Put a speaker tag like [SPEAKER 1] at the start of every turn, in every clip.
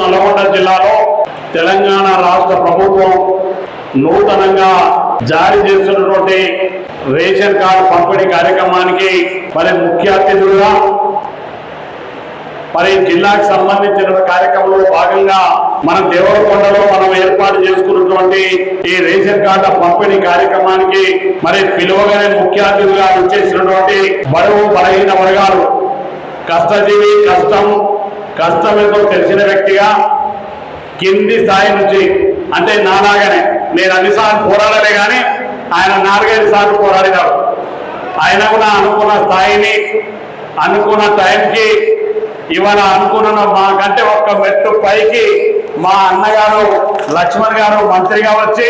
[SPEAKER 1] నల్గొండ జిల్లాలో తెలంగాణ రాష్ట్ర ప్రభుత్వం నూతనంగా జారీ చేస్తున్నటువంటి రేషన్ కార్డు పంపిణీ కార్యక్రమానికి మరి ముఖ్య అతిథులుగా మరి జిల్లాకు సంబంధించిన కార్యక్రమంలో భాగంగా మన దేవరకొండలో మనం ఏర్పాటు చేసుకున్నటువంటి ఈ రేషన్ కార్డు పంపిణీ కార్యక్రమానికి మరి పిలువగానే ముఖ్య అతిథిగా వచ్చేసినటువంటి బరువు బలహీన వర్గాలు కష్టజీవి కష్టం కష్టం ఏదో తెలిసిన వ్యక్తిగా కింది స్థాయి నుంచి అంటే నాలాగానే నేను అన్నిసార్లు పోరాడలే కానీ ఆయన నాలుగైదు సార్లు పోరాడినాడు ఆయన కూడా అనుకున్న స్థాయిని అనుకున్న టైంకి ఇవాళ అనుకున్న మాకంటే ఒక్క మెట్టు పైకి మా అన్నగారు లక్ష్మణ్ గారు మంత్రిగా వచ్చి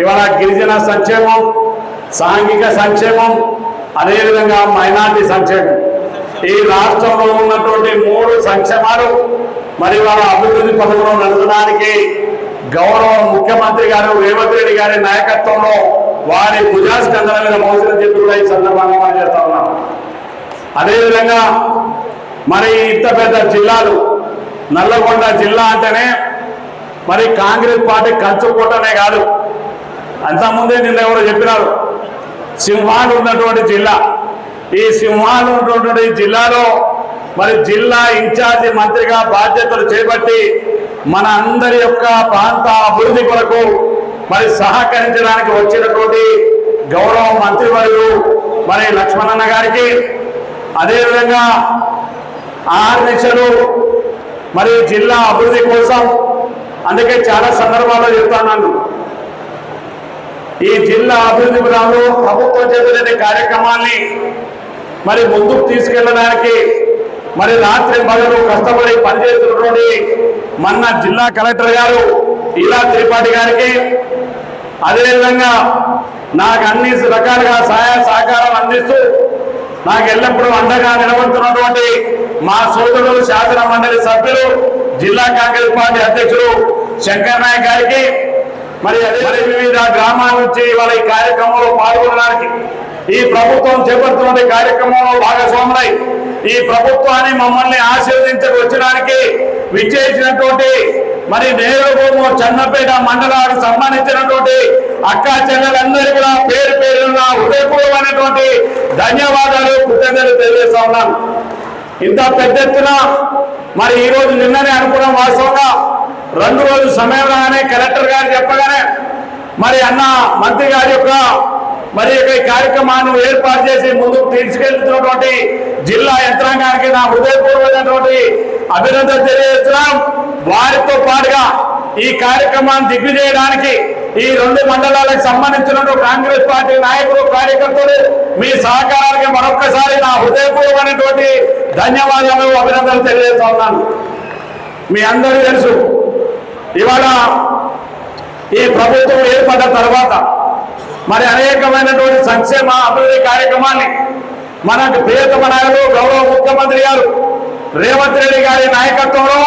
[SPEAKER 1] ఇవాళ గిరిజన సంక్షేమం సాంఘిక సంక్షేమం అదేవిధంగా మైనార్టీ సంక్షేమం. ఈ రాష్ట్రంలో ఉన్నటువంటి మూడు సంక్షేమాలు మరి వాళ్ళ అభివృద్ధి పథకంలో నడపడానికి గౌరవ ముఖ్యమంత్రి గారు రేవంత్ రెడ్డి గారి నాయకత్వంలో వారి భుజాస్కందన మీద మోసిన చెప్పి కూడా ఈ సందర్భంగా మనం చేస్తా ఉన్నాం. అదేవిధంగా మరి ఇంత పెద్ద జిల్లాలు నల్లగొండ జిల్లా అంటేనే మరి కాంగ్రెస్ పార్టీ కంచుకోవటమే కాదు. అంతకుముందే నిన్న ఎవరో చెప్పినారు సింహాలు ఉన్నటువంటి జిల్లా. ఈ సింహాలు ఉన్నటువంటి జిల్లాలో మరి జిల్లా ఇన్ఛార్జి మంత్రిగా బాధ్యతలు చేపట్టి మన అందరి యొక్క ప్రాంత అభివృద్ధి కొరకు మరి సహకరించడానికి వచ్చినటువంటి గౌరవ మంత్రివర్యులు మరి లక్ష్మణన్న గారికి అదేవిధంగా ఆర్నిశలు మరి జిల్లా అభివృద్ధి కోసం అందుకే చాలా సందర్భాల్లో చెప్తున్నాను ఈ జిల్లా అభివృద్ధి విధానంలో ప్రభుత్వం చేపట్టే కార్యక్రమాల్ని మరి ముందుకు తీసుకెళ్ళడానికి మరి రాత్రి పగలు కష్టపడి పనిచేస్తున్నటువంటి మన జిల్లా కలెక్టర్ గారు ఇలా త్రిపాఠి గారికి అదేవిధంగా నాకు అన్ని రకాలుగా సహాయ సహకారం అందిస్తూ నాకు ఎల్లప్పుడూ అండగా నిలబడుతున్నటువంటి మా సోదరులు శాసన మండలి సభ్యులు జిల్లా కాంగ్రెస్ పార్టీ అధ్యక్షుడు శంకర్ నాయక్ గారికి మరి అదే వివిధ గ్రామాల నుంచి వాళ్ళ ఈ కార్యక్రమంలో పాల్గొనడానికి ఈ ప్రభుత్వం చేపడుతున్న కార్యక్రమంలో భాగస్వాములై ఈ ప్రభుత్వాన్ని మమ్మల్ని ఆశీర్వదించక వచ్చడానికి విచ్చేసినటువంటి మరి నేరుగోము చన్నపేట మండలానికి సంబంధించినటువంటి అక్క చెల్లెలందరూ కూడా పేరు పేరున హృదయపూర్వమైనటువంటి ధన్యవాదాలు కృతజ్ఞతలు తెలియజేస్తా ఉన్నాను. ఇంత పెద్ద ఎత్తున మరి ఈరోజు నిన్ననే అనుకున్నాం వాస్తవంగా. రెండు రోజులు సమయం రాగానే కలెక్టర్ గారు చెప్పగానే మరి అన్న మంత్రి గారి యొక్క మరి యొక్క ఈ కార్యక్రమాన్ని ఏర్పాటు చేసి ముందుకు తీసుకెళ్తున్నటువంటి జిల్లా యంత్రాంగానికి నా హృదయపూర్వకమైనటువంటి అభినందన తెలియజేస్తున్నాం. వారితో పాటుగా ఈ కార్యక్రమాన్ని దిగ్విజయడానికి ఈ రెండు మండలాలకు సంబంధించిన కాంగ్రెస్ పార్టీ నాయకులు కార్యకర్తలు మీ సహకారానికి మరొక్కసారి నా హృదయపూర్వమైనటువంటి ధన్యవాదాలు అభినందనలు తెలియజేస్తా ఉన్నాను. మీ అందరూ తెలుసు ఇవాళ ఈ ప్రభుత్వం ఏర్పడ్డ తర్వాత మరి అనేకమైనటువంటి సంక్షేమ అభివృద్ధి కార్యక్రమాన్ని మనకు ప్రియతమ నాయకులు గౌరవ ముఖ్యమంత్రి గారు రేవంత్ రెడ్డి గారి నాయకత్వంలో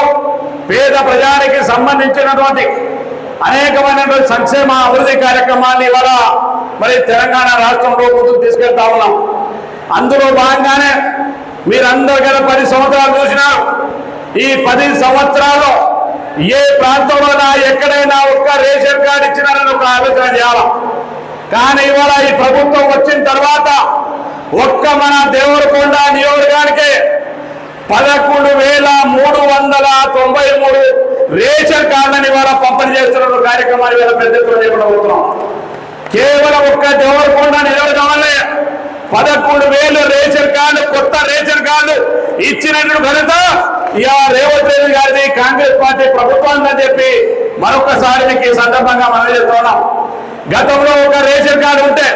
[SPEAKER 1] పేద ప్రజానికి సంబంధించినటువంటి అనేకమైనటువంటి సంక్షేమ అభివృద్ధి కార్యక్రమాన్ని ఇవాళ మరి తెలంగాణ రాష్ట్రంలో ముందుకు తీసుకెళ్తా ఉన్నాం. అందులో భాగంగానే మీరందరూ గల పది సంవత్సరాలు చూసినారు ఈ పది సంవత్సరాలు ఏ ప్రాంతంలో ఎక్కడైనా ఒక్క రేషన్ కార్డు ఇచ్చినారని ఒక ఆలోచన చేయాలి? కానీ ఇవాళ ఈ ప్రభుత్వం వచ్చిన తర్వాత ఒక్క మన దేవరకొండ నియోజకానికి పదకొండు వేల మూడు వందల తొంభై మూడు రేషన్ కార్డులను ఇవాళ పంపిణీ చేస్తున్న కార్యక్రమాన్ని ఇవాళ పెద్ద ఎత్తున చేపట్టబోతున్నాం. కేవలం ఒక్క దేవరకొండ నియోజకవర్గంలో పదకొండు వేలు రేషన్ కార్డు కొత్త రేషన్ కార్డు ఇచ్చినట్టు ఘనత ఇక రేవంత్ రెడ్డి గారిది. కాంగ్రెస్ పార్టీ ప్రభుత్వాన్ని అని చెప్పి మరొకసారి మీకు ఈ సందర్భంగా మనం చేస్తున్నాం గతంలో ఒక రేషన్ కార్డు ఉంటే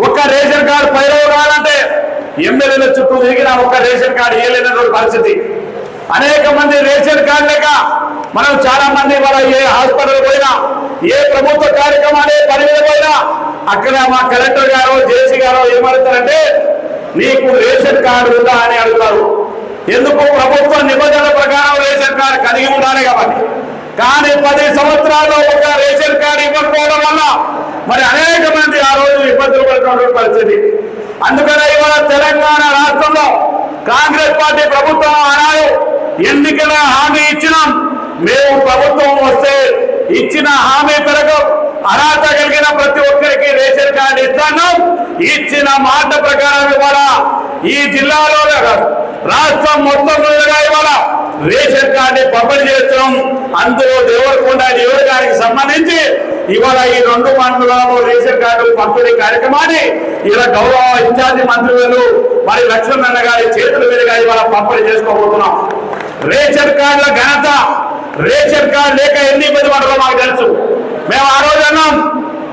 [SPEAKER 1] ఒక్క రేషన్ కార్డు పైరవ కావాలంటే ఎమ్మెల్యేల చుట్టూ తిరిగిన ఒక్క రేషన్ కార్డు ఇవ్వలేనటువంటి పరిస్థితి. అనేక మంది రేషన్ కార్డు లేక మనం చాలా మంది మన ఏ హాస్పిటల్ పోయినా ఏ ప్రభుత్వ కార్యక్రమాలు ఏ పని మీద పోయినా అక్కడ మా కలెక్టర్ గారు జేసీ గారు ఏమడుతారంటే నీకు రేషన్ కార్డు ఉందా? అని అడుగుతారు. ఎందుకు ప్రభుత్వ నిబంధనల ప్రకారం రేషన్ కార్డు కలిగి ఉండాలి కాబట్టి. కానీ పది సంవత్సరాల్లో ఒక రేషన్ కార్డు ఇవ్వకపోవడం వల్ల మరి అనేక మంది ఆ రోజు ఇబ్బందులు పడుతున్న పరిస్థితి. అందుకనే ఇవాళ తెలంగాణ రాష్ట్రంలో కాంగ్రెస్ పార్టీ ప్రభుత్వం ఆనాడు ఎన్నికల హామీ ఇచ్చినాం. మేము ప్రభుత్వం వస్తే ఇచ్చిన హామీ పెరగవు అర్హత కలిగిన ప్రతి ఒక్కరికి రేషన్ కార్డు ఇస్తాను. ఇచ్చిన మాట ప్రకారం ఇవాళ ఈ జిల్లాలో రాష్ట్రం మొత్తం మీదుగా ఇవాళ రేషన్ కార్డు పంపిణీ చేస్తున్నాం. అందులో దేవరకొండ నియోజకానికి సంబంధించి ఇవాళ ఈ రెండు మండలాల్లో రేషన్ కార్డు పంపిణీ కార్యక్రమాన్ని ఇలా గౌరవ ఇన్ఛార్జి మంత్రులు మరి లక్ష్మణ గారి చేతుల మీదుగా ఇవాళ పంపిణీ చేసుకోబోతున్నాం. రేషన్ కార్డుల ఘనత రేషన్ కార్డు లేక ఎన్ని ఇబ్బంది పడదో మాకు తెలుసు. మేము ఆ రోజు అన్నాం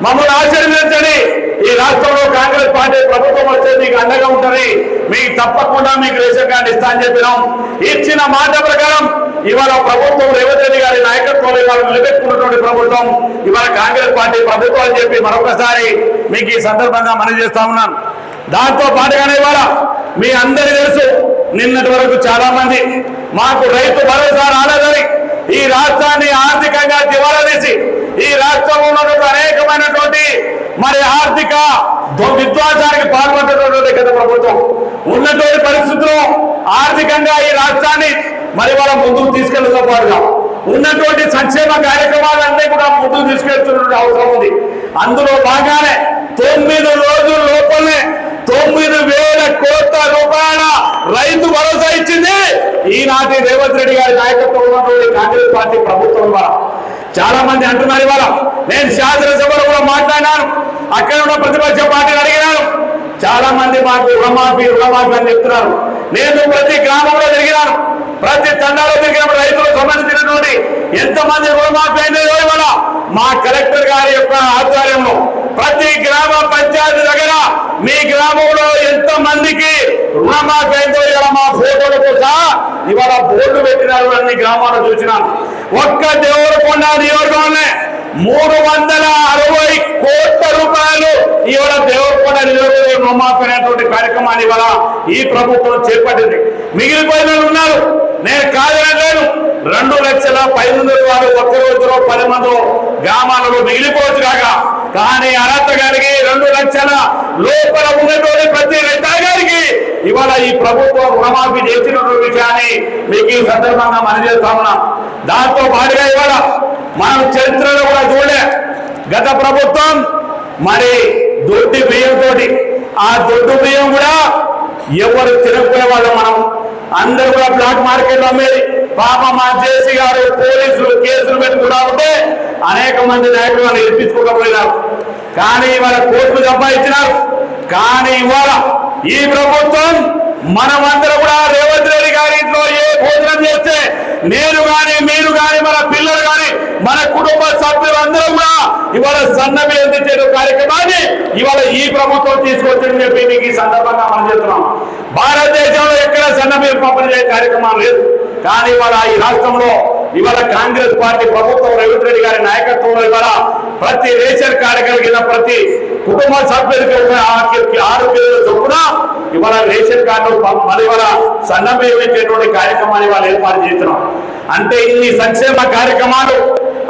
[SPEAKER 1] మమ్మల్ని ఆశీర్వదించండి. ఈ రాష్ట్రంలో కాంగ్రెస్ పార్టీ ప్రభుత్వం వచ్చే మీకు అండగా ఉంటుంది. మీకు తప్పకుండా మీకు రేషన్ కార్డు ఇస్తా అని చెప్పినాం. ఇచ్చిన మాట ప్రకారం ఇవాళ ప్రభుత్వం రేవంత్ రెడ్డి గారి నాయకత్వంలో ఇవాళ నిలబెట్టుకున్నటువంటి ప్రభుత్వం ఇవాళ కాంగ్రెస్ పార్టీ ప్రభుత్వం అని చెప్పి మరొకసారి మీకు ఈ సందర్భంగా మనం చేస్తా ఉన్నాను. దాంతో పాటుగానే ఇవాళ మీ అందరి తెలుసు నిన్నటి వరకు చాలా మంది మాకు రైతు భరోసా రాలేదని ఈ రాష్ట్రాన్ని ఆర్థికంగా దివాలా తీసి ఈ రాష్ట్రంలో ఉన్నటువంటి అనేకమైనటువంటి మరి ఆర్థిక ధ్వ- విధ్వంసానికి పాల్పడుతున్నటువంటి గత ప్రభుత్వం. ఉన్నటువంటి పరిస్థితుల్లో ఆర్థికంగా ఈ రాష్ట్రాన్ని మరి వాళ్ళ ముందుకు తీసుకెళ్ళతో పాటుగా ఉన్నటువంటి సంక్షేమ కార్యక్రమాలన్నీ కూడా ముందుకు తీసుకెళ్తున్న అవసరం ఉంది. అందులో బాగానే తొమ్మిది రోజుల లోపలనే తొమ్మిది వేల కోట్ల రూపాయల రైతు భరోసా ఇచ్చింది ఈనాటి రేవంత్ రెడ్డి గారి నాయకత్వంలో ఉన్నటువంటి కాంగ్రెస్ పార్టీ ప్రభుత్వం ద్వారా. చాలా మంది అంటున్నారు ఇవాళ. నేను శాసనసభలో కూడా మాట్లాడినాను. అక్కడ ఉన్న ప్రతిపక్ష పార్టీని అడిగినాను. చాలా మంది మాకు రుణమాఫీ రుణమాఫీ అని చెప్తున్నారు. నేను ప్రతి గ్రామంలో తిరిగినాను ప్రతి తండాలో తిరిగినప్పుడు రైతులకు సంబంధించినటువంటి ఎంతమంది రుణమాఫీ అయినాయో ఇవాళ మా కలెక్టర్ గారి యొక్క ఆధ్వర్యంలో ప్రతి గ్రామ పంచాయతీ దగ్గర మీ గ్రామంలో ఎంత మందికి రుణమాఫీ అయిందో ఇలా మా ఫోటోలతో సహా ఇవాళ బోర్డు పెట్టినారు అన్ని గ్రామాలు చూసినాను ఒక్క దేవరకొండ నియోజకవర్గంలోనే మూడు వందల అరవై కోట్ల రూపాయలు ఇవాళ దేవరకొండ నియోజకవర్గం రుణమాఫీ అనేటువంటి కార్యక్రమాన్ని ఇవాళ ఈ ప్రభుత్వం చేపట్టింది. మిగిలిపోయిన ఉన్నారు. నేను కాదనలేను రెండు లక్షల పైన వారు ఒక్క రోజులో పది మందిలో గ్రామాలలో మిగిలిపోవచ్చు కాక. కానీ అర్హత గారికి రెండు లక్షల లోపల ఉన్నటువంటి ప్రతి రైతాంగానికి ఇవాళ ఈ ప్రభుత్వం రుణమాఫీ చేసినటువంటి విషయాన్ని మీకు ఈ సందర్భంగా మనం చేస్తా దాంతో పాటుగా ఇవాళ మనం చరిత్రలో కూడా చూడలే. గత ప్రభుత్వం మరి దొడ్డి బియ్యంతో ఆ దొడ్డు బియ్యం కూడా ఎవరు తినకునే వాళ్ళు మనం. అందరూ కూడా బ్లాక్ మార్కెట్లో అమ్మేది పాప మా జేసీ గారు పోలీసులు కేసులు పెట్టుకుంటా ఉంటే అనేక మంది నాయకులు వాళ్ళు ఇప్పించుకోకపోయినారు కానీ ఇవాళ కోర్టు సంపాదించినారు. కానీ ఇవాళ ఈ ప్రభుత్వం మనమందరం కూడా రేవంత్ రెడ్డి గారి ఇంట్లో ఏ భోజనం చేస్తే నేను గాని మీరు గాని మన పిల్లలు గాని మన కుటుంబ సభ్యులందరూ కూడా ఇవాళ సన్న బియ్యం తెచ్చే కార్యక్రమాన్ని ఇవాళ ఈ ప్రభుత్వం తీసుకొచ్చింది చెప్పి మీకు ఈ సందర్భంగా మనం చెప్తున్నాం. భారతదేశంలో ఎక్కడ సన్న బియ్యం పంపిణీ చేసే కార్యక్రమం లేదు. కానీ ఇవాళ ఈ రాష్ట్రంలో ఇవాళ కాంగ్రెస్ పార్టీ ప్రభుత్వం రేవంత్ రెడ్డి గారి నాయకత్వంలో ఇవాళ ప్రతి రేషన్ కార్డు కింద ప్రతి కుటుంబ సభ్యులకి ఆరు- పేరు చొప్పున ఇవాళ రేషన్ కార్డు మరి ఇవాళ సన్న కార్యక్రమాన్ని ఇవాళ ఏర్పాటు చేస్తున్నాం. అంటే ఇన్ని సంక్షేమ కార్యక్రమాలు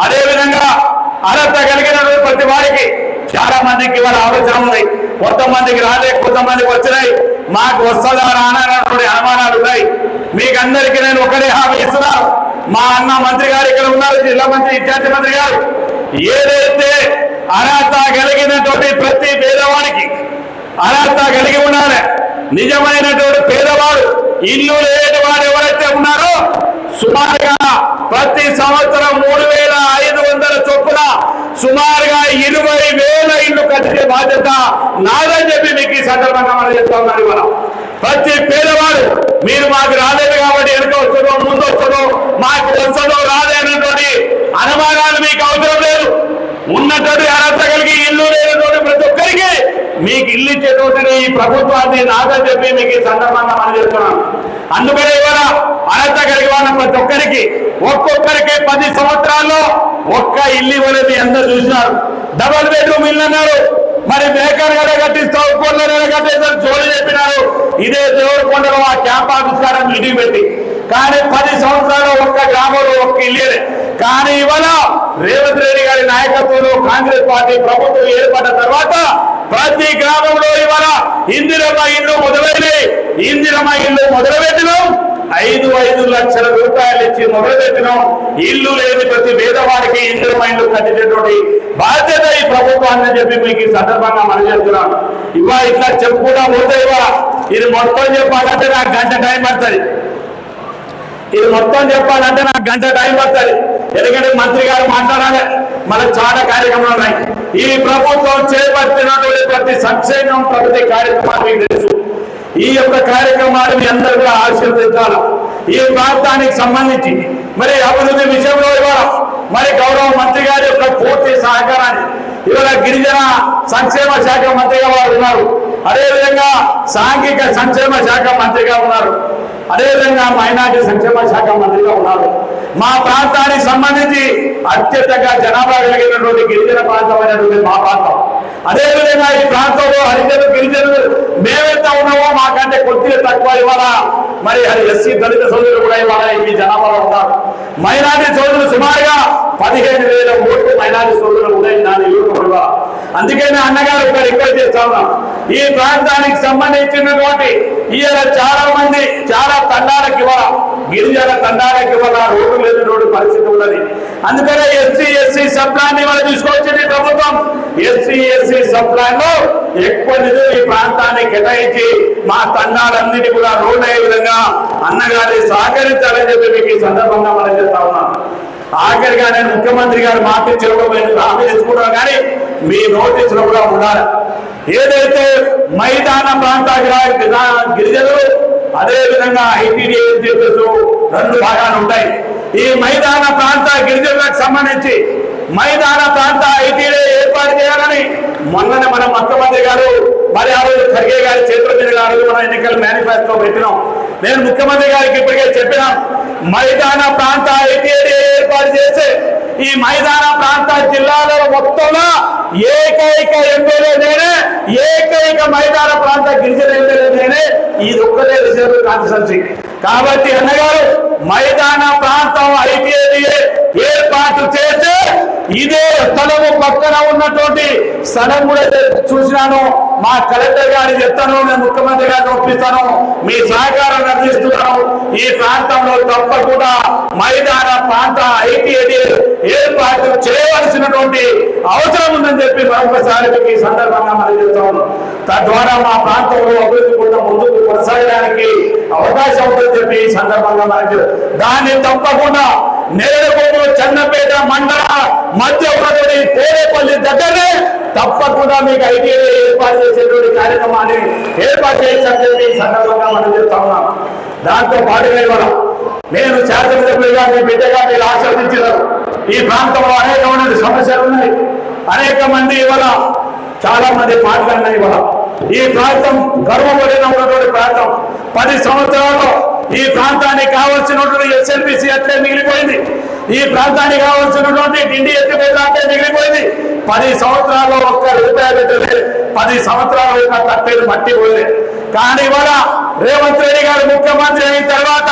[SPEAKER 1] అదే విధంగా అర్హత కలిగిన ప్రతి వారికి చాలా మందికి ఇవాళ ఆలోచన ఉంది. కొంతమందికి రాలే కొంతమందికి వచ్చినాయి. మాకు వస్తుందా రానటువంటి అనుమానాలు ఉన్నాయి. మీకు అందరికీ నేను ఒకటే హామీ ఇస్తున్నాను మా అన్న మంత్రి గారు ఇక్కడ ఉన్నారు జిల్లా మంత్రి ఇన్ఛార్జి మంత్రి గారు. ఏదైతే అర్హత కలిగినటువంటి ప్రతి పేదవానికి అర్హత కలిగి ఉండాలి. నిజమైనటువంటి పేదవాడు ఇల్లు లేని వారు ఎవరైతే ఉన్నారో సుమారుగా ప్రతి సంవత్సరం మూడు వేల ఐదు వందల చొప్పున సుమారుగా ఇరవై వేల ఇల్లు కట్టే బాధ్యత నాదని చెప్పి మీకు ఈ సందర్భంగా మనం చెప్తా ఉన్నాను మనం ప్రతి పేదవాడు మీరు మాకు రాలేదు కాబట్టి వెనుక వస్తుందో ముందు వస్తుందో మాకు వస్తుందో రాలేనటువంటి అనుమానాలు మీకు అవసరం లేదు. ఉన్నటువంటి అర్హత కలిగి ఇల్లు లేనటువంటి మీకు ఇల్లు ఇచ్చేటువంటి ఈ ప్రభుత్వాన్ని నాదని చెప్పి మీకు ఈ సందర్భంగా మనం చెప్తున్నాను అందుకనే ఇవాళ అర్హత కలిగి వాళ్ళ ప్రతి ఒక్కరికి ఒక్కొక్కరికి పది సంవత్సరాల్లో ఒక్క ఇల్లు ఇవ్వలేదు మీ అందరూ చూసినారు. డబల్ బెడ్రూమ్ ఇల్లు అన్నారు. మరి మేకర్ గడ కట్టిస్తావు కోళ్ళ కట్టేస్తారు జోలి చెప్పినారు. ఇదే దేవరకొండలో ఆ క్యాంప్ ఆఫీస్ మీటింగ్ పెట్టి. కానీ పది సంవత్సరాలు ఒక్క గ్రామంలో ఒక్క ఇల్లు కానీ ఇవాళ రేవంత్ రెడ్డి గారి నాయకత్వంలో కాంగ్రెస్ పార్టీ ప్రభుత్వం ఏర్పడ్డ తర్వాత ప్రతి గ్రామంలో ఇవాళ ఇందిరమ్మ ఇల్లు మొదలైనవి ఇందిరమ్మ ఇల్లు మొదలుపెట్టినాం. ఐదు ఐదు లక్షల రూపాయలు ఇచ్చి మొదలుపెట్టినాం. ఇల్లు లేని ప్రతి పేదవాడికి ఇందిరమ్మ ఇల్లు కట్టినటువంటి బాధ్యత ఈ ప్రభుత్వాన్ని చెప్పి మీకు ఈ సందర్భంగా మనం చెప్తున్నాం. ఇవా ఇట్లా చెప్పుకుంటా పోతే ఇవా ఇది మొత్తం చెప్పాలంటే నాకు గంట టైం పడుతుంది. ఇది మొత్తం చెప్పాలంటే నాకు గంట టైం పడుతుంది. ఎందుకంటే మంత్రి గారు మాట్లాడాలి. మనకు చాలా కార్యక్రమాలు ఉన్నాయి. ఈ ప్రభుత్వం చేపట్టినటువంటి ప్రతి సంక్షేమం ప్రతి కార్యక్రమాలు మీకు తెలుసు. ఈ యొక్క కార్యక్రమాలు మీ అందరూ కూడా ఆశీర్వదించాలి? ఈ ప్రాంతానికి సంబంధించి. మరి అభివృద్ధి విషయంలో ఇవ్వాలి? మరి గౌరవ మంత్రి గారి యొక్క పూర్తి సహకారాన్ని ఇవాళ గిరిజన సంక్షేమ శాఖ మంత్రిగా వారు ఉన్నారు. అదేవిధంగా సాంఘిక సంక్షేమ శాఖ మంత్రిగా ఉన్నారు. అదేవిధంగా మైనార్టీ సంక్షేమ శాఖ మంత్రిగా ఉన్నారు. మా ప్రాంతానికి సంబంధించి అత్యంతగా జనాభా కలిగినటువంటి గిరిజన ప్రాంతమైనటువంటి మా ప్రాంతం. అదేవిధంగా ఈ ప్రాంతంలో హరిజనులు గిరిజనులు మేమెంత ఉన్నామో మాకంటే కొద్దిగా తక్కువ ఇవ్వాలా? మరి అది ఎస్సీ దళిత సోదరులు కూడా ఇవ్వాలా? ఈ జనాభాలో ఉన్నారు మైనార్టీ సోదరులు సుమారుగా పదిహేను వేల ఓట్లు మైనార్టీ సోదరులు ఉన్నాయి నా నియోజకవర్గంలో అందుకనే అన్నగారు ఇక్కడ రిక్వెస్ట్ చేస్తా ఉన్నాం. ఈ ప్రాంతానికి సంబంధించినటువంటి ఈయన చాలా మంది చాలా తండాలకు ఇవ్వాల? గిరిజన తండాలకు ఇవ్వాల? రోడ్డు లేనటువంటి పరిస్థితి ఉన్నది. అందుకనే ఎస్సీ ఎస్సీ శబ్దాన్ని వాళ్ళు తీసుకొచ్చింది ప్రభుత్వం. ఎస్సీ ఎస్సీ సప్లాన్ ఎక్కువ నిధులు ఈ ప్రాంతాన్ని కేటాయించి మా తండాలన్నిటి కూడా రోడ్ అయ్యే విధంగా అన్నగారి సహకరించాలని చెప్పి మీకు ఈ సందర్భంగా మనం చెప్తా ఉన్నాం. ఆఖరిగా నేను ముఖ్యమంత్రి గారు మాట చెప్పడం హామీ తీసుకుంటాను కానీ మీ నోటీసులో కూడా ఉండాలి. ఏదైతే మైదాన ప్రాంత గ్రా- గ్రా- గిరిజనులు అదే విధంగా ఐటీడీ చెప్పేసి రెండు భాగాలు ఉంటాయి. ఈ మైదాన ప్రాంత గిరిజనులకు సంబంధించి మైదాన ప్రాంత ఐటీడీ ఏర్పాటు చేయాలని మొన్ననే మన ముఖ్యమంత్రి గారు మరి ఆ రోజు ఖర్గే గారి చేతుల మీద ఆ మన ఎన్నికల మేనిఫెస్టో పెట్టినాం. నేను ముఖ్యమంత్రి గారికి ఇప్పటికే చెప్పినా మైదాన ప్రాంత ఐటీడీ ఏర్పాటు చేసి ఈ మైదాన ప్రాంత జిల్లాలో మొత్తంలో ఏకైక ఎమ్మెల్యే నేనే ఏకైక మైదాన ప్రాంత గిరిజన ఎమ్మెల్యే నేనే. ఇది ఒక్కటే రిజర్వ్ కాన్స్టిట్యున్సీ. కాబట్టి అన్నగారు మైదాన ప్రాంతం ఐటీఐ ఏర్పాటు చేస్తే ఇదే స్థలము పక్కన ఉన్నటువంటి స్థలం కూడా చూసినాను. మా కలెక్టర్ గారికి చెప్తాను నేను ముఖ్యమంత్రి గారిని ఒప్పిస్తాను. మీ సహకారం అందిస్తున్నాను. ఈ ప్రాంతంలో తప్పకుండా మైదాన ప్రాంత ఐటీఐ ఏర్పాటు చేయవలసినటువంటి అవసరం ఉందని చెప్పి మరొకసారి మీకు ఈ సందర్భంగా మనం చెప్తాను తద్వారా మా ప్రాంతంలో అభివృద్ధి కూడా ముందుకు కొనసాగడానికి అవకాశం ఉందని చెప్పి ఈ సందర్భంగా మనకి దాన్ని తప్పకుండా నేరకొండ చెన్నపేట మండల మధ్య ఉన్నటువంటి కోరేపల్లి దగ్గరనే తప్పకుండా మీకు ఐటీఐ ఏర్పాటు చేసేటువంటి కార్యక్రమాన్ని ఏర్పాటు చేయాలని ఈ సందర్భంగా మనం చెప్తా ఉన్నాం. దాంతో పాటుగా ఇవ్వడం నేను శాసనసభ్యులుగా మీ బిడ్డగా మీరు ఆశీర్వదించారు ఈ ప్రాంతంలో అనేకమైన సమస్యలు ఉన్నాయి. అనేక మంది ఇవాళ చాలా మంది మాట్లాడినాయి ఇవాళ. ఈ ప్రాంతం గర్వపడిన ఉన్నటువంటి ప్రాంతం. పది సంవత్సరాల్లో ఈ ప్రాంతానికి కావాల్సినటువంటి ఎస్ఎల్బిసి అట్లే మిగిలిపోయింది. ఈ ప్రాంతానికి కావాల్సినటువంటి డిండి ఎత్తిపోయిన అట్లే మిగిలిపోయింది. పది సంవత్సరాల్లో ఒక్క రూపాయి పెట్టలేదు. పది సంవత్సరాలు యొక్క తప్పేది మట్టి పోయింది. కానీ ఇవాళ రేవంత్ రెడ్డి గారు ముఖ్యమంత్రి అయిన తర్వాత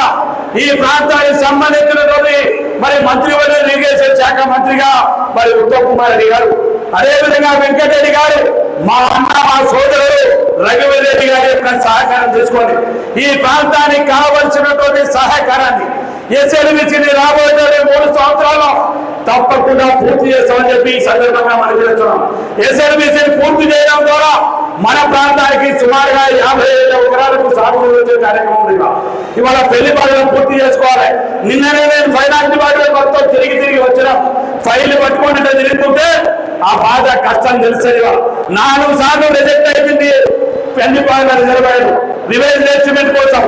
[SPEAKER 1] ఈ ప్రాంతానికి సంబంధించినటువంటి మరి మంత్రివర్గ ఇరిగేషన్ శాఖ మంత్రిగా మరి ఉత్తమ్ కుమార్ రెడ్డి గారు అదేవిధంగా వెంకటరెడ్డి గారు మా అన్న మా సోదరుడు రఘువీర్ రెడ్డి గారి యొక్క సహకారం తీసుకోండి. ఈ ప్రాంతానికి కావలసినటువంటి సహకారాన్ని ఎస్ఎల్బిసిని రాబోయే మూడు సంవత్సరాలు తప్పకుండా పూర్తి చేస్తామని చెప్పి ఈ సందర్భంగా మనం చేస్తున్నాం ఎస్ఎల్బిసిని పూర్తి చేయడం ద్వారా మన ప్రాంతానికి సుమారుగా యాభై ఐదు ఎకరాలకు సాగు వచ్చే కార్యక్రమం ఇవాళ. పెళ్ళి పనులను పూర్తి చేసుకోవాలి. నిన్ననే నేను ఫైనాన్స్ డిపార్ట్మెంట్ మొత్తం తిరిగి తిరిగి వచ్చినాం. ఫైల్ పట్టుకుంటుంటే తిరుగుతుంటే ఆ బాధ కష్టం తెలుస్తుంది ఇవాళ. నాలుగు సార్లు రిజెక్ట్ అయిపోయింది. పెళ్ళి పనుల రిజర్వాయర్ రివైజ్ ఎస్టిమేట్ కోసం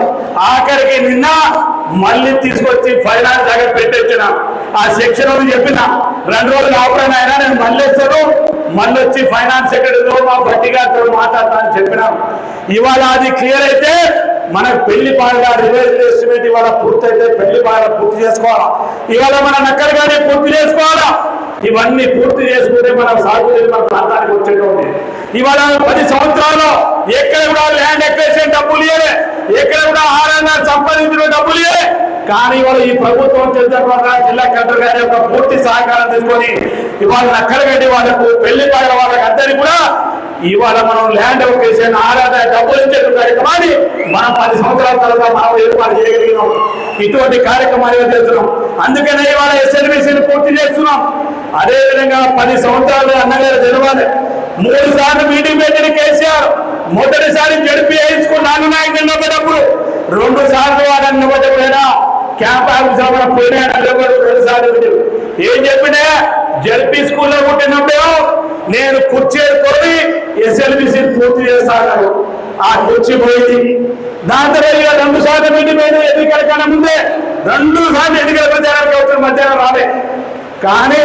[SPEAKER 1] ఆఖరికి నిన్న మళ్ళీ తీసుకొచ్చి ఫైనాన్స్ దగ్గర పెట్టొచ్చిన ఆ సెక్షన్ వాళ్ళు చెప్పిన రెండు రోజులు ఆపడం అయినా నేను మళ్ళీ వస్తాను. మళ్ళీ వచ్చి ఫైనాన్స్ సెక్రటరీతో మా బట్టి గారితో మాట్లాడతా అని చెప్పినాం. ఇవాళ అది క్లియర్ అయితే మనకు పెళ్ళి పాడగా రివైజ్ ఎస్టిమేట్ ఇవాళ పూర్తయితే పెళ్ళి పాడ పూర్తి చేసుకోవాలా? ఇవాళ మన నక్కలు కానీ పూర్తి చేసుకోవాలా? ఇవన్నీ పూర్తి చేసుకుంటే మనం సాగు మన ప్రాంతానికి వచ్చేటువంటి ఇవాళ పది సంవత్సరాలు ఎక్కడ కూడా ల్యాండ్ ఎక్వేషన్ డబ్బులు ఇవ్వలే ఎక్కడ కూడా ఆర్ఎన్ఆర్ సంపాదించిన డబ్బులు ఇవ్వలే కానీ ఇవాళ ఈ ప్రభుత్వం చంద్రబాబు జిల్లా కలెక్టర్ గారి యొక్క పూర్తి సహకారం తీసుకొని ఇవాళ నక్కలగడ్డి వాళ్ళకు పెళ్ళి పాడ వాళ్ళకి అందరికీ కూడా ఇవాళ మనం ల్యాండ్ ఎక్వేషన్ ఆరాధన డబ్బులు ఇచ్చే కార్యక్రమాన్ని మనం పది సంవత్సరాల తర్వాత మనం ఏర్పాటు చేయగలిగినాం. ఇటువంటి కార్యక్రమాలు చేస్తున్నాం. అందుకనే ఇవాళ ఎస్ఎల్బిసిని పూర్తి చేస్తున్నాం. అదే విధంగా పది సంవత్సరాలు అన్నగారు మూడు సార్లు మీటింగ్ పెట్టిన కేసీఆర్ మొదటిసారి జడిపి హైస్కూల్ నాన్న నాయకుడు నిలబడ్డప్పుడు రెండు సార్లు వాడు నిలబడ్డప్పుడైనా క్యాంప్ ఆఫీసర్ కూడా పోయినా రెండు సార్లు ఏం చెప్పినా జడ్పీ స్కూల్లో పుట్టినప్పుడు నేను కుర్చీ కొని ఎస్ఎల్బిసి పూర్తి చేస్తాను ఆ కుర్చీ పోయింది. దాని తర్వాత రెండు సార్లు మీటింగ్ ఎన్నికల కన్నా ముందే రెండు సార్లు ఎన్నికల ప్రచారానికి వచ్చిన మధ్యాహ్నం రాలే. కానీ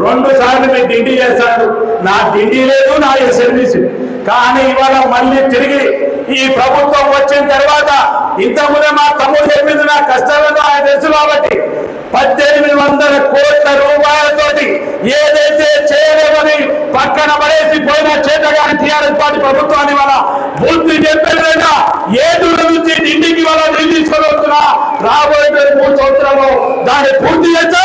[SPEAKER 1] రెండు సార్లు మీ డిండి చేస్తాడు నా డిండి లేదు నా సర్వీస్ కానీ ఇవాళ మళ్ళీ తిరిగి ఈ ప్రభుత్వం వచ్చిన తర్వాత ఇంతకుముందే మా తమ్ముడు చెప్పింది నా కష్టాలను ఆయన తెలుసు కాబట్టి పద్దెనిమిది వందల కోట్ల రూపాయలతోటి ఏదైతే చేయలేమని పక్కన పడేసి పోయిన చేతగాని టీఆర్ఎస్ పార్టీ ప్రభుత్వాన్ని వాళ్ళ బుద్ధి చెప్పేదైనా ఏడుల నుంచి ఇంటికి వాళ్ళ నీళ్ళు తీసుకొని వస్తున్నా రాబోయే మూడు సంవత్సరాలు దాన్ని పూర్తి చేస్తా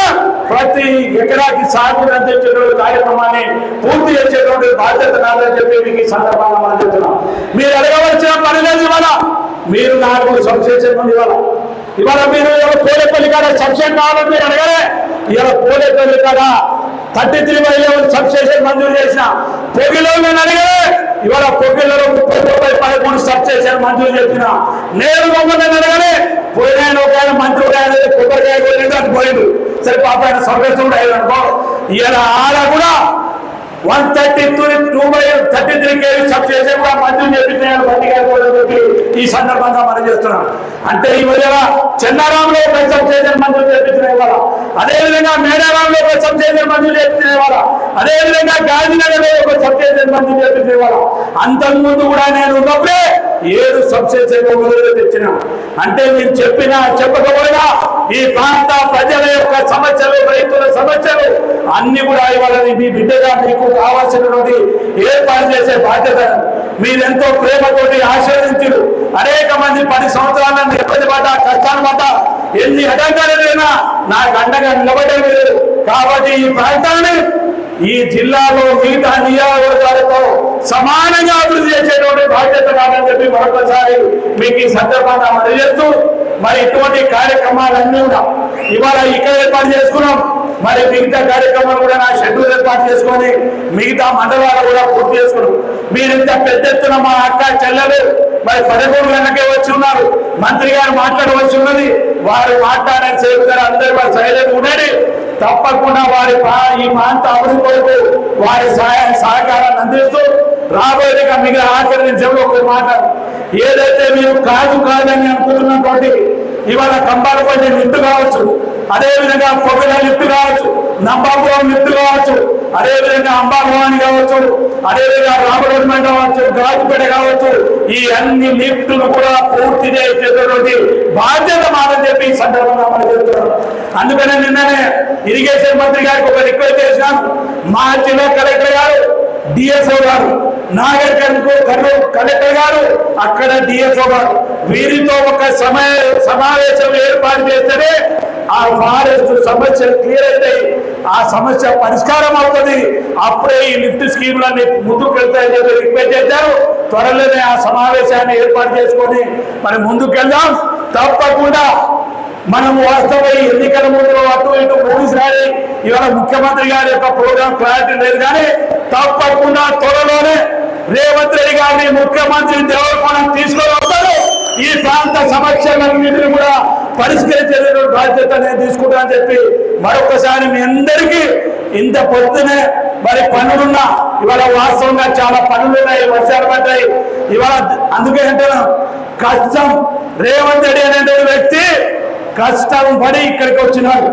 [SPEAKER 1] ప్రతి ఎకరాకి సాగు అందించేటువంటి కార్యక్రమాన్ని పూర్తి చేసేటువంటి బాధ్యత నాదని చెప్పి మీకు ఈ సందర్భంగా మనం చెప్తున్నాం. మీరు అడగవలసిన పని లేదు ఇవాళ. మీరు నాకు సబ్స్టేషన్ ఉంది ఇవాళ. ఇవాళ మీరు ఇవాళ పోలేపల్లి కాడ సబ్సిడీ కావాలని మీరు అడగలే. ఇవాళ పోలేపల్లి కాడ thirty three by eleven substation మంజూరు చేసిన పొగిలో నేను అడిగలే. ఇవాళ పొగిలో ముప్పై ముప్పై పదకొండు సబ్స్టేషన్ మంజూరు చేసిన నేను మమ్మల్ని అడగలే. పోయిన ఒక ఆయన మంత్రి ఒక ఆయన కొబ్బరికాయ పోయినాడు అని పోయిండు సరే పాప ఆయన స్వర్గస్థుడు అయ్యాడు అనుకో ఇలా ఆడ కూడా one thirty two two by thirty three KV substation కూడా మంజూరు చేపించారు బండి గారి ఈ సందర్భంగా మనం చేస్తున్నాం. అంటే ఈ విధంగా చెన్నారాంలో ఒక సబ్స్టేషన్ మంజూరు చేపించిన ఇవాళ. అదేవిధంగా మేడారాంలో ఒక సబ్స్టేషన్ మంజూరు చేపించిన ఇవాళ. అదేవిధంగా గాంధీనగర్లో ఒక సబ్స్టేషన్ మంజూరు చేపించిన ఇవాళ. అంతకుముందు కూడా నేను ఉన్నప్పుడే ఏడు సబ్స్టేషన్ మొదలు తెచ్చినాం అంటే మీరు చెప్పినా చెప్పకపోయినా ఈ ప్రాంత ప్రజల యొక్క సమస్యలు రైతుల సమస్యలు అన్ని కూడా ఇవాళ మీ బిడ్డగా మీకు కావాల్సినటువంటి ఏర్పాటు చేసే బాధ్యత మీరెంతో ప్రేమతోటి ఆశీర్వదించారు. అనేక మంది పది సంవత్సరాలను ఇబ్బంది పడ్డ కష్టాలు పడ్డ ఎన్ని అడంగాలైనా నాకు అండగా నిలబడే లేదు. కాబట్టి ఈ ప్రాంతాన్ని ఈ జిల్లాలో మిగతా నియోజకవర్గాలతో సమానంగా అభివృద్ధి చేసేటువంటి బాధ్యత కాదని చెప్పి మరొకసారి మీకు ఈ సందర్భంగా మనం మరి ఇటువంటి కార్యక్రమాలన్నీ కూడా ఇవాళ ఇక్కడ ఏర్పాటు చేసుకున్నాం. మరి మిగతా కార్యక్రమాలు కూడా నా షెడ్యూల్ ఏర్పాటు చేసుకొని మిగతా మండలాలు కూడా పూర్తి చేసుకున్నాం మీరు ఇంత పెద్ద ఎత్తున మా అక్క చెల్లెలు మరి పదకొండు గంటకే వచ్చి ఉన్నారు. మంత్రి గారు మాట్లాడవలసి ఉన్నది. వారు మాట్లాడే సేపు గారు అందరూ వారు సైలెంట్ ఉండండి. తప్పకుండా వారి ఈ ప్రాంత అభివృద్ధి కొరకు వారి సహాయ సహకారాన్ని అందిస్తూ రాబోయేగా మిగిలిన ఆఖరి నిమిషంలో ఒక మాట. ఏదైతే మీరు కాదు కాదని అనుకుంటున్నటువంటి ఇవాళ కంబాలపల్లి నిండు కావచ్చు. అదే విధంగా పొగల లిఫ్ట్ కావచ్చు నంబాపురం లిఫ్ట్ కావచ్చు అదే విధంగా అంబాభవాని కావచ్చు అదే విధంగా రామరోడ్మెంట్ కావచ్చు గాజుపేట కావచ్చు ఈ అన్ని లిఫ్టులు కూడా పూర్తి చేసేటటువంటి బాధ్యత మాదని చెప్పి సందర్భంగా మనం చెప్తున్నాం. అందుకనే నిన్ననే ఇరిగేషన్ మంత్రి గారికి ఒక రిక్వెస్ట్ చేసినాం. మా జిల్లా కలెక్టర్ గారు డిఎస్ఓ గారు నాగర్ కర్నూలు కలెక్టర్ గారు అక్కడ డిఎస్ఓ గారు వీరితో ఒక సమయ సమావేశం ఏర్పాటు చేస్తేనే ఆ ఫారెస్ట్ సమస్య క్లియర్ అయితే ఆ సమస్య పరిష్కారం అవుతుంది. అప్పుడే ఈ లిఫ్ట్ స్కీమ్లన్నీ ముందుకు వెళ్తాయని చెప్పి రిక్వెస్ట్ చేశారు. త్వరలోనే ఆ సమావేశాన్ని ఏర్పాటు చేసుకొని మనం ముందుకు వెళ్దాం తప్పకుండా మనం వాస్తవ ఎన్నికల ముందు అటు ఇటు మూడీసారి ఇవాళ ముఖ్యమంత్రి గారి యొక్క ప్రోగ్రామ్ క్లారిటీ లేదు కానీ తప్పకుండా త్వరలోనే రేవంత్ రెడ్డి గారిని ముఖ్యమంత్రి దేవరకోణం తీసుకొని వస్తారు ఈ ప్రాంత సమస్యలన్నింటినీ కూడా పరిష్కరించే బాధ్యత నేను తీసుకుంటానని చెప్పి మరొకసారి మీ అందరికీ ఇంత పొద్దునే మరి పనులున్నా ఇవాళ వాస్తవంగా చాలా పనులు ఉన్నాయి వర్షాలు పడ్డాయి. ఇవాళ అందుకే అంటున్నాం కష్టం రేవంత్ రెడ్డి అనేటువంటి వ్యక్తి కష్టం పడి ఇక్కడికి వచ్చినాడు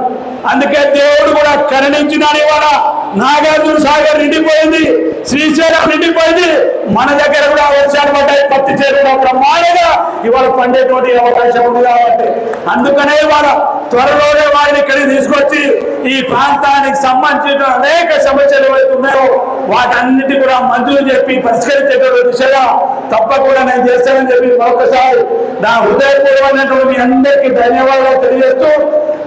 [SPEAKER 1] అందుకే దేవుడు కూడా కరుణించినాడు ఇవాళ. నాగార్జున సాగర్ నిండిపోయింది. శ్రీశైలం నిండిపోయింది. మన దగ్గర కూడా వర్షాలు పడ్డాయి. పత్తి చేరు కూడా బ్రహ్మాండంగా ఇవాళ పండేటువంటి అవకాశం ఉంది కాబట్టి. అందుకనే ఇవాళ త్వరలోనే వారిని ఇక్కడికి తీసుకొచ్చి ఈ ప్రాంతానికి సంబంధించిన అనేక సమస్యలు ఏవైతే ఉన్నాయో వాటన్నిటి కూడా మంజూరు చెప్పి పరిష్కరించేటువంటి దిశగా తప్పకుండా నేను చేస్తానని చెప్పి మరొకసారి నా హృదయపూర్వమైనటువంటి మీ అందరికీ ధన్యవాదాలు తెలియజేస్తూ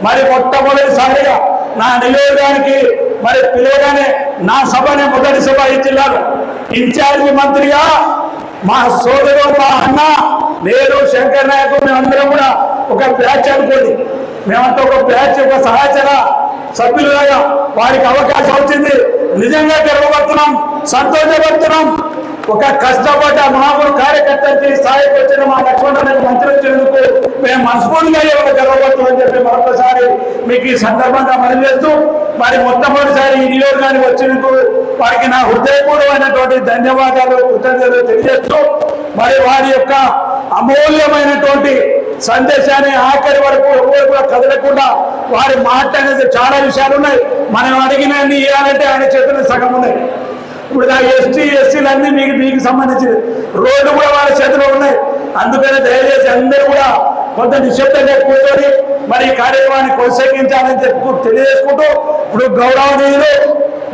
[SPEAKER 1] మరి మొట్టమొదటిసారిగా నా నియోజకానికి మరి పిలవగానే నా సభనే మొదటి సభ ఈ జిల్లాలో. ఇన్ఛార్జి మంత్రిగా మా సోదరు మా అన్న నేను శంకర్ నాయకు మేమందరం కూడా ఒక బ్యాచ్ అనుకోండి. మేమంతా ఒక బ్యాచ్ ఒక సహచర సభ్యులుగా వారికి అవకాశం వచ్చింది. నిజంగా గర్వపడుతున్నాం సంతోషపడుతున్నాం. ఒక కష్టపడ్డ మామూలు కార్యకర్తకి స్థాయికి వచ్చిన మా లక్ష్మణ్ మంత్రి వచ్చేందుకు మేము మనస్ఫూర్తిగా గర్వపడుతున్నామని చెప్పి మరొకసారి మీకు ఈ సందర్భంగా మనం చేస్తూ మరి మొట్టమొదటిసారి ఈ నియోజకానికి వచ్చినందుకు వారికి నా హృదయపూర్వమైనటువంటి ధన్యవాదాలు కృతజ్ఞతలు తెలియజేస్తూ మరి వారి యొక్క అమూల్యమైనటువంటి సందేశాన్ని ఆఖరి వరకు ఎవరు కూడా కదలకుండా వారి మాట అనేది చాలా విషయాలు ఉన్నాయి. మనం అడిగిన ఇవ్వాలంటే ఆయన చేతుల్లో సగం ఉన్నాయి. ఇప్పుడు నా ఎస్టీ ఎస్సీలన్నీ మీకు మీకు సంబంధించింది రోడ్డు కూడా వాళ్ళ చేతిలో ఉన్నాయి. అందుకని దయచేసి అందరూ కూడా కొంత నిశ్శబ్దంగా కూర్చొని మరి ఈ కార్యక్రమాన్ని కొనసాగించాలని చెప్పు తెలియజేసుకుంటూ ఇప్పుడు గౌరవనీయులు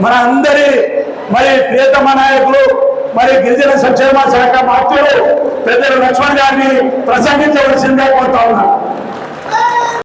[SPEAKER 1] మన అందరి మరి ప్రియతమ నాయకులు మరి గిరిజన సంక్షేమ శాఖ మంత్రులు పెద్దలు లక్ష్మణ్ గారిని ప్రసంగించవలసిందే కోరుతా ఉన్నాను.